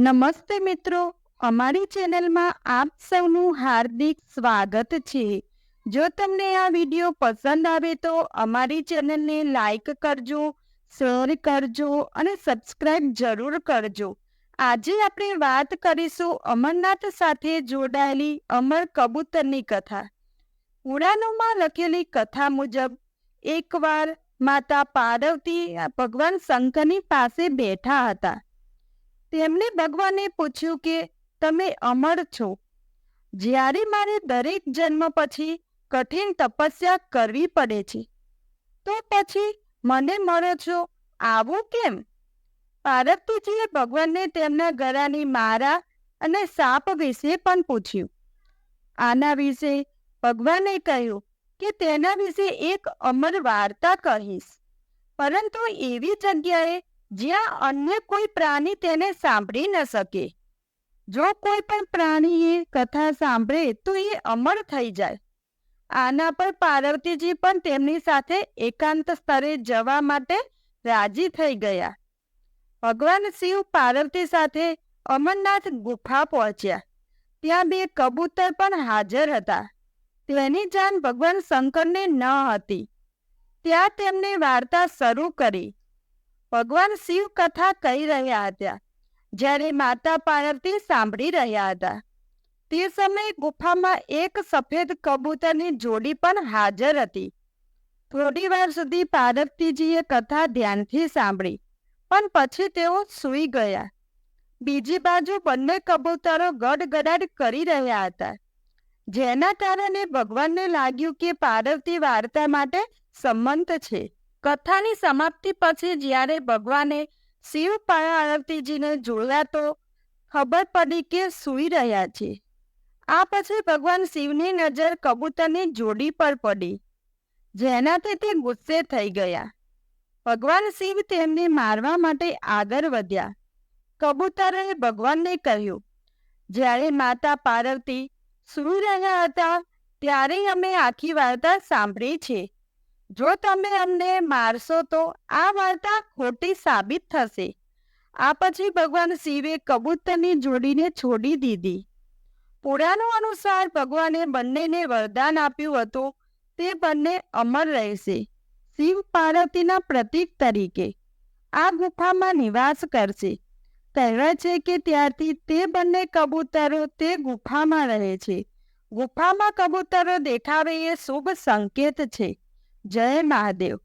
નમસ્તે મિત્રો, અમારી ચેનલમાં આપ સૌનું હાર્દિક સ્વાગત છે. જો તમને આ વીડિયો પસંદ આવે તો અમારી ચેનલને લાઈક કરજો, શેર કરજો અને સબસ્ક્રાઇબ જરૂર કરજો. આજે આપણે વાત કરીશું અમરનાથ સાથે જોડાયેલી અમર કબૂતરની કથા. પુરાણોમાં લખેલી કથા મુજબ, એકવાર માતા પાર્વતી ભગવાન શંકરની પાસે બેઠા હતા. તેમણે ભગવાને પૂછ્યું કે, તમે અમર છો. જ્યારે મારે દરેક જન્મ પછી કઠિન તપસ્યા કરવી પડે છે, તો પછી મને મળો છો? આવું કેમ? પાર્વતીજીએ ભગવાનને તેમના ગળાની મારા અને સાપ વિશે પણ પૂછ્યું. આના વિશે ભગવાને કહ્યું કે, તેના વિશે એક અમર વાર્તા કહીશ. પરંતુ એવી જગ્યાએ જ્યાં અન્ય કોઈ પ્રાણી તેને સાંભળી ન શકે. જો કોઈ પણ પ્રાણીએ કથા સાંભળે તો એ અમર થઈ જાય. આના પર પાર્વતીજી પણ તેમની સાથે એકાંત સ્તરે જવા માટે રાજી થઈ ગયા. ભગવાન શિવ પાર્વતી સાથે અમરનાથ ગુફા પહોંચ્યા. ત્યાં બે કબૂતર પણ હાજર હતા. તેની જાણ ભગવાન શંકરને ન હતી. ત્યાં તેમણે વાર્તા શરૂ કરી. ભગવાન શિવ કથા કહી રહ્યા હતા, જ્યારે માતા પાર્વતી સાંભળી રહ્યા હતા. તે સમયે ગુફામાં એક સફેદ કબૂતરની જોડી પણ હાજર હતી. થોડી વાર સુધી પાર્વતીજીએ કથા ધ્યાનથી સાંભળી, પણ પછી તેઓ સૂઈ ગયા. બીજી બાજુ બંને કબૂતરો ગડગડાટ કરી રહ્યા હતા, જેના કારણે ભગવાનને લાગ્યું કે પાર્વતી વાર્તા માટે સંમત છે. કથાની સમાપ્તિ પછી જ્યારે ભગવાને શિવ પાર્વતીજીને જોયા તો ખબર પડી કે સૂઈ રહ્યા છે. આ પછી ભગવાન શિવની નજર કબૂતરની જોડી પર પડી. જેનાથી તે ગુસ્સે થઈ ગયા. ભગવાન શિવ તેમને મારવા માટે આગળ વધ્યા. કબૂતરે ભગવાનને કહ્યું, જ્યારે માતા પાર્વતી સૂઈ રહ્યા હતા, ત્યારે અમે આખી વાર્તા સાંભળી છે. જો તમે અમને મારશો તો આ વાર્તા ખોટી સાબિત થશે. આ પછી ભગવાન શિવે કબૂતરની જોડીને છોડી દીધી. પુરાણો અનુસાર ભગવાને બંનેને વરદાન આપ્યું હતું. તે બંને અમર રહેશે. શિવ પાર્વતીના પ્રતીક તરીકે આ ગુફામાં નિવાસ કરશે. કહેવાય છે કે ત્યારથી તે બંને કબૂતરો તે ગુફામાં રહે છે. ગુફામાં કબૂતરો દેખાવે એ શુભ સંકેત છે. જય મહાદેવ